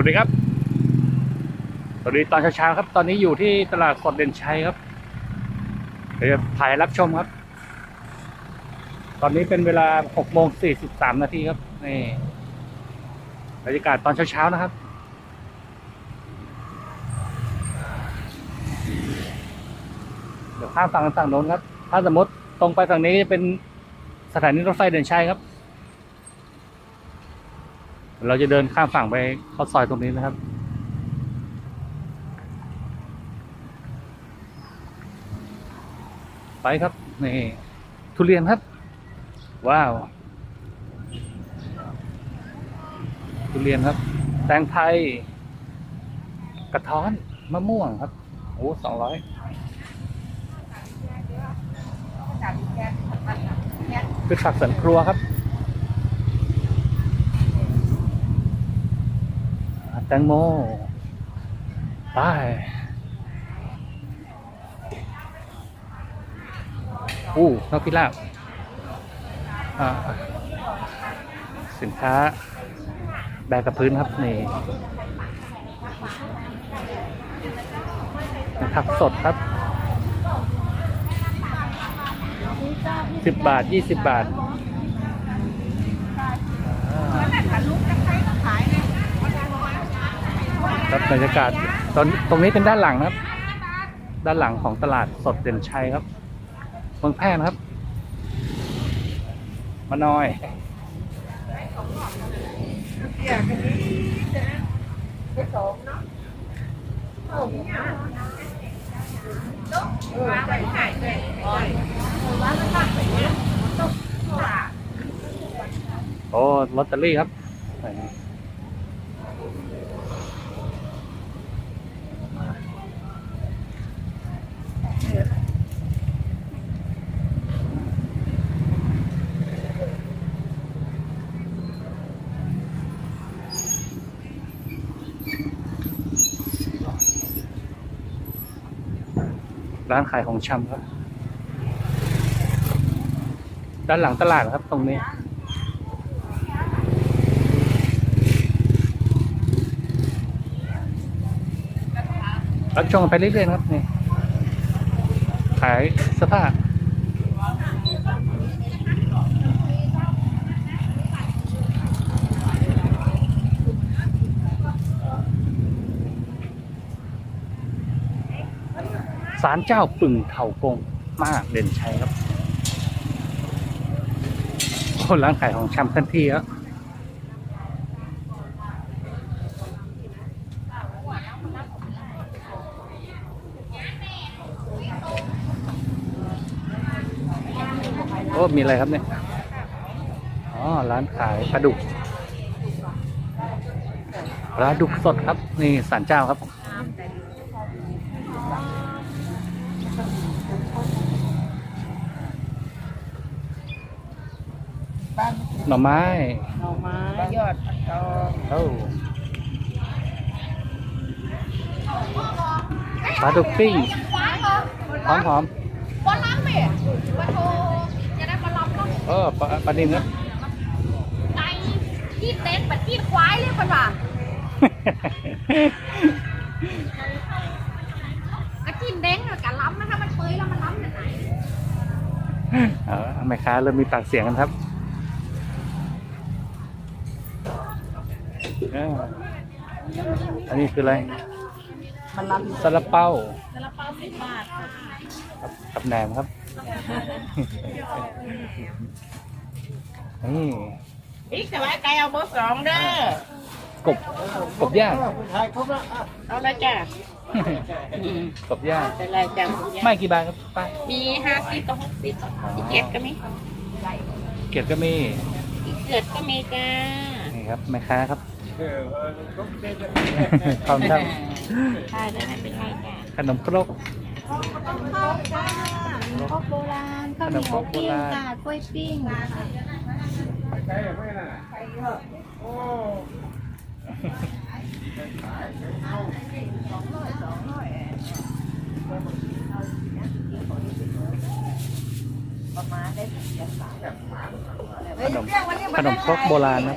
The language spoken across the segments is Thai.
สวัสดีครับสวัสดีตอนเช้าๆครับ ตอนนี้อยู่ที่ตลาดสดเด่นชัยครับเดี๋ยวจะถ่ายรับชมครับ ตอนนี้เป็นเวลา6โมง43นาทีครับนี่บรรยากาศตอนเช้าๆนะครับเดี๋ยวข้ามฝั่งนฝั่งโน้นครับ ถ้าสมมติตรงไปฝั่งนี้จะเป็นสถานีรถไฟเด่นชัยครับ เราจะเดินข้ามฝั่งไปเข้าซอยตรงนี้นะครับ ไปครับนี่ทุเรียนครับ ว้าว ทุเรียนครับ แตงไทย กระท้อน มะม่วงครับ โอ้สองร้อยพืชผักสวนครัวครับ แตงโมไปอู้นกพิราบสินค้าแบกกับพื้นครับนี่ผักสดครับสิบบาทยี่สิบบาทอ่า ครั บรรยากาศตอนตรงนี้เป็นด้านหลังนะครับ ด้านหลังของตลาดสดเด่นชัยครับเมืองแพร่นะครับ มาน้อยโอ้ลอตเตอรี่ครับ ร้านขายของชำครับ ด้านหลังตลาดครับตรงนี้รับชมไปเรื่อยๆครับนี่ขายเสื้อผ้า ศาลเจ้าปึ่งเถากงมากเด่นชัยครับโอ้ร้านขายของชำเคลื่อนที่ครับโอ้มีอะไรครับเนี่ย อ๋อ ร้านขายปลาดุกปลาดุกสดครับ นี่ศาลเจ้าครับ หน่อไม้หน่อไม้ยอดผักตองเอ้าปลาดุกปิ้งหอมหอมบอลลัมเม่บอลโทจะได้บอลลัมเนาะๆเออปลาปลานินนะไก่ที่เต็นแบบที่ควายเลยคนว่าก็กินเด้งกับล้ำนะคะมันเปยแล้วมันล้ำแบบไหนเอาละแม่ค้าเริ่มมีปากเสียงกันครับ อออันนี้คืออะไรมันรับซาลาเปาซาลาเปาสิบบาทครับกับแหนมครับ นี่อีกแต่ว่าไก่เอาเบอร์สองเด้อกบกบย่างเอาละจ้ะกบย่างเป็นไรจ้ะไม่กี่บาทครับป้ามีห้าสิบกับหกสิบอีกเจ็ดก็มีเกียรติก็มีอีกเกิดก็มีจ้านี่ครับแม่ค้าครับ พร้อมครับใช่ได้ไม่เป็นไรจ้ะขนมครกครกโบราณข้าวเหนียวปิ้งค่ะกล้วยปิ้งขนมขนมครกโบราณนะ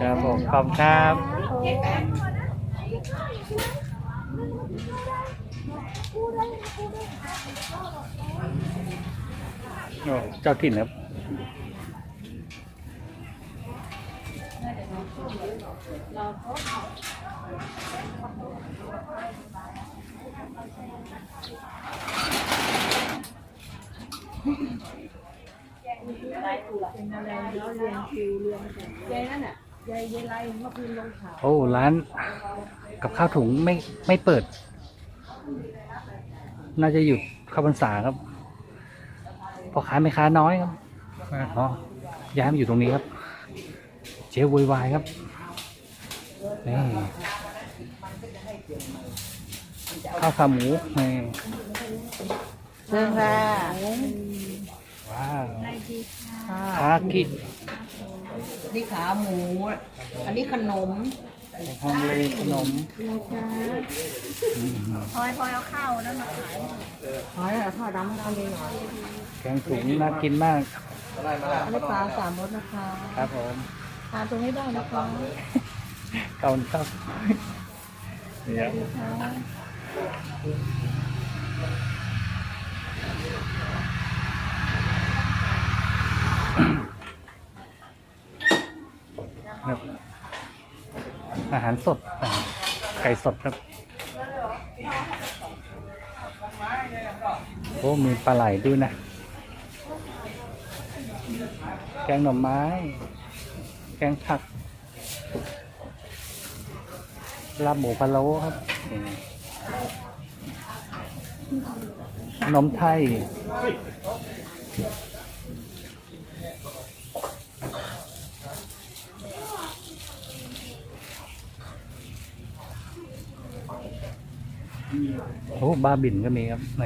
ครับผมขอบคุณครับเจ้าถิ่นครับ เดี๋ยวแล้วข้าวต้มเหรอะครับผมขอบคุณครับโอ้เจ้าถิ่นครับยายนั่นน่ะยายยายไรเมื่อคืนลงข่าวโอ้ ร้านกับข้าวถุงไม่ไม่เปิด น่าจะหยุดเข้าพรรษาครับพอค้าไม่ค้าน้อยครับอ๋อย้ายมาอยู่ตรงนี้ครับ เจ๊โวยวายครับ นี่ข้าวขาหมูนี่เชิญค่ะว้าวค่ะคากินี่ขาหมู อันนี้ขนมฮังเลขนมอืมพลอยพลอยเอาข้าวนั่นมาขายขอให้ข้าวดำทำเองหน่อยแกงถุงน่ากินมากอันนี้ปลาสามรสนะคะ ครับผมทานตรงนี้ได้นะคะ เกาครับเนี่ยครับอาหารสด ไก่สดครับ โอ้ มีปลาไหลด้วยนะ แกงหน่อไม้ แกงผัก ลาบหมูพะโล้ครับนมไทย โอ้บาบินก็มีครับใน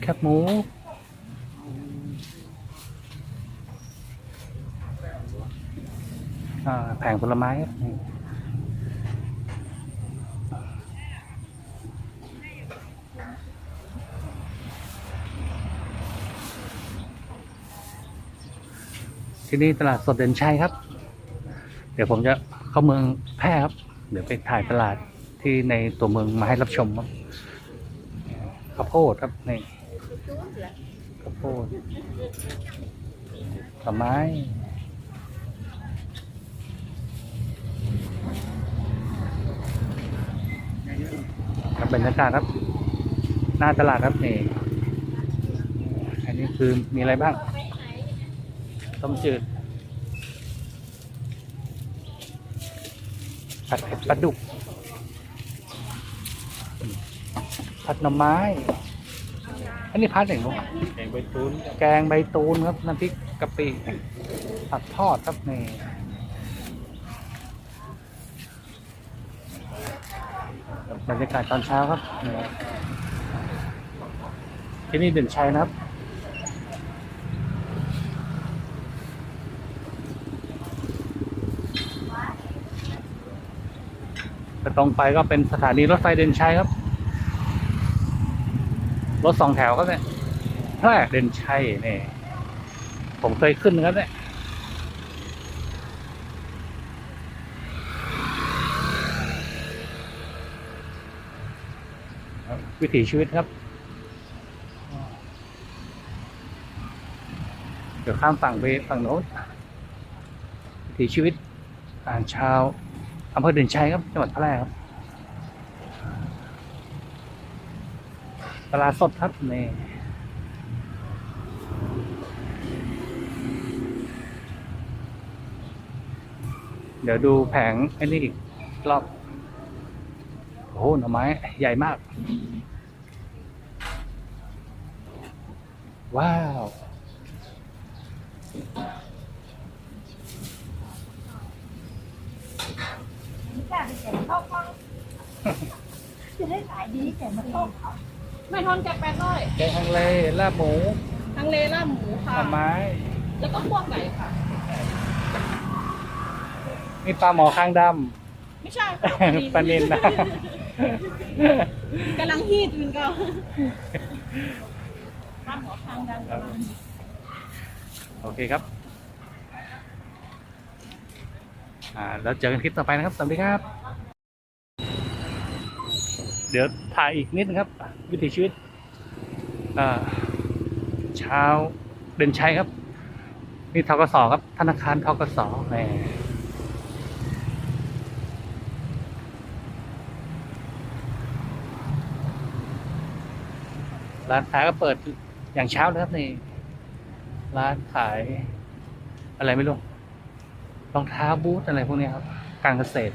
แคบหมู อ่า แผงผลไม้ที่นี่ตลาดสดเด่นชัยครับ เดี๋ยวผมจะเข้าเมืองแพร่ครับ เดี๋ยวไปถ่ายตลาดที่ในตัวเมืองมาให้รับชมครับข้าวโพดครับนี่ข้าวโพดผลไม้ บบรรยากาศครับ หน้าตลาดครับนี่อันนี้คือมีอะไรบ้างต้มจืดผัดเผ็ดปลาดุกผัดหน่อไม้ อันนี้ผัดไหนลูกแกงใบตูนแกงใบตูนครับน้ำพริกกะปิผัดทอดครับนี่ บรรยากาศตอนเช้าครับ ที่นี่เด่นชัยนะครับตรงไปก็เป็นสถานีรถไฟเด่นชัยครับ รถสองแถวครับเนี่ยแพร่เด่นชัยนี่ผมเคยขึ้นครับเนี่ยครับ วิถีชีวิตครับ เดี๋ยวข้ามฝั่งไปฝั่งโน้นวิถีชีวิตอ่านช้าอำเภอเด่นชัยครับจังหวัดแพร่ครับตลาสดครับนี่เดี๋ยวดูแผงไอ้นี่อีกรอบ อ้โหหน่อไม้ใหญ่มาก ว้าวจะได้ขายดีแต่มันต้องไม่ทอนแกแปดร้อยแกงฮังเลลาบหมูทางเลล่าหมูหค่ะ น่อไม้ แล้วก็พวกไหนค่ะนี่ปลาหมอข้างดไม่ใช่ค่ะำ ปลานินนะ กำลังฮีดมันก็ข้ามหัวทางดังกำลังโอเคครับ อ่าแล้วเจอกันคลิปต่อไปนะครับ สวัสดีครับ เดี๋ยวถ่ายอีกนิดนึงครับ วิถีชีวิตอ่าเช้าเดินชัยครับ นี่ทกสครับ ธนาคารทกสแหม ร้านค้าก็เปิดอย่างเช้าเลยครับนี่ร้านขาย อะไรไม่รู้รองเท้าบูทอะไรพวกนี้ครับ การเกษตร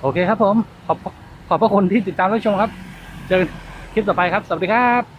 โอเคครับผม ขอบขอบพระคุณที่ติดตามรับชมครับ เจอกันคลิปต่อไปครับ สวัสดีครับ